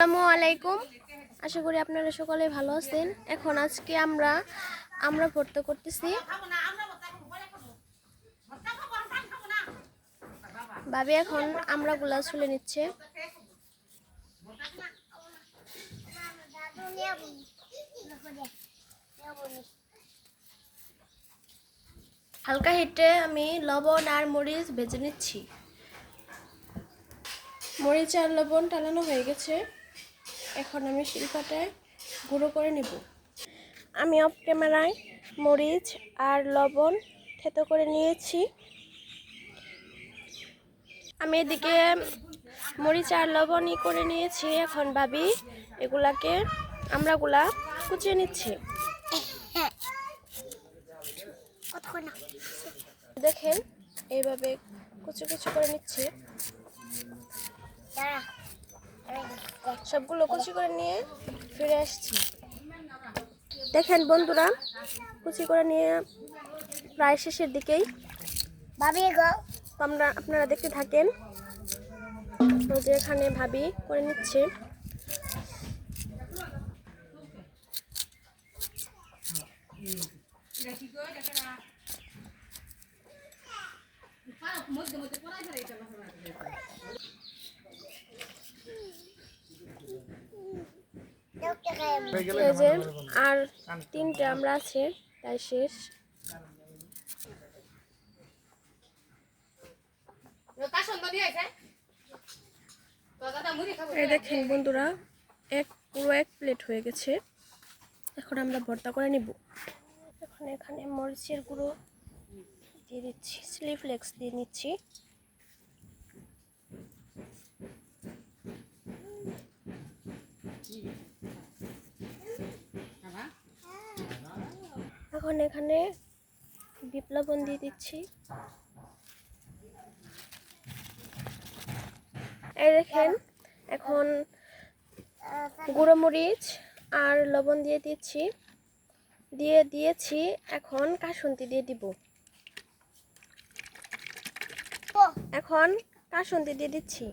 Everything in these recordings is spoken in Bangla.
আসসালামু আলাইকুম। আশা করি আপনারা সকলে ভালো আছেন। এখন আজকে আমরা আমরা ভর্তি করতেছি। ভাবি এখন আমরা গুলা ছুলে নিচ্ছে। হালকা হিটে আমি লবণ আর মরিচ ভেজে নিচ্ছি। মরিচ আর লবণ টালানো হয়ে গেছে। এখন আমি শিল্পাটায় গুঁড়ো করে নেব। আমি অফ ক্যামেরায় মরিচ আর লবণ থেতো করে নিয়েছি। আমি এদিকে মরিচ আর লবণই করে নিয়েছি। এখন ভাবি এগুলাকে আমরাগুলা কুচিয়ে নিচ্ছি। দেখেন এইভাবে কুচি কুচি করে নিচ্ছে। সবগুলো কুচি করে নিয়ে ফিরে আসছি। দেখেন বন্ধুরা কুচি করে নিয়ে প্রায় শেষের দিকেই ভাবি আমরা আপনারা দেখতে থাকেন। যে এখানে ভাবি করে নিচ্ছে। যে আর তিনটে আমরা আছে তাই শেষ। এই দেখেন বন্ধুরা এক পুরো এক প্লেট হয়ে গেছে। এখন আমরা ভর্তা করে নিব। এখন এখানে মরিচের গুঁড়ো দিয়ে দিচ্ছি চিলি ফ্লেক্স দিয়ে নিচ্ছি। এখন এখানে বিপ্লবন দিয়ে দিচ্ছি। এই দেখেন এখন গুঁড়ো মরিচ আর লবণ দিয়ে দিচ্ছি। দিয়ে দিয়েছি এখন কাসন্তি দিয়ে দিব। এখন কাসন্তি দিয়ে দিচ্ছি।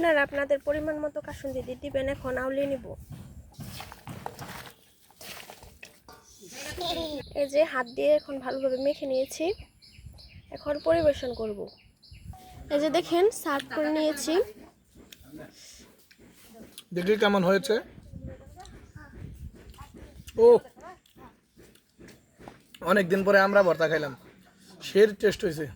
আপনারা আপনাদের পরিমাণ মতো কাসন্দি দিয়ে দিবেন এখন, আউলিয়ে নিব। এই যে হাত দিয়ে এখন ভালোভাবে মেখে নিয়েছি। এখন পরিবেশন করব। এই যে দেখেন, সার্ভ করে নিয়েছি। দেখি কেমন হয়েছে। ও। অনেক দিন পরে আমরা ভর্তা খাইলাম। সের টেস্ট হয়েছে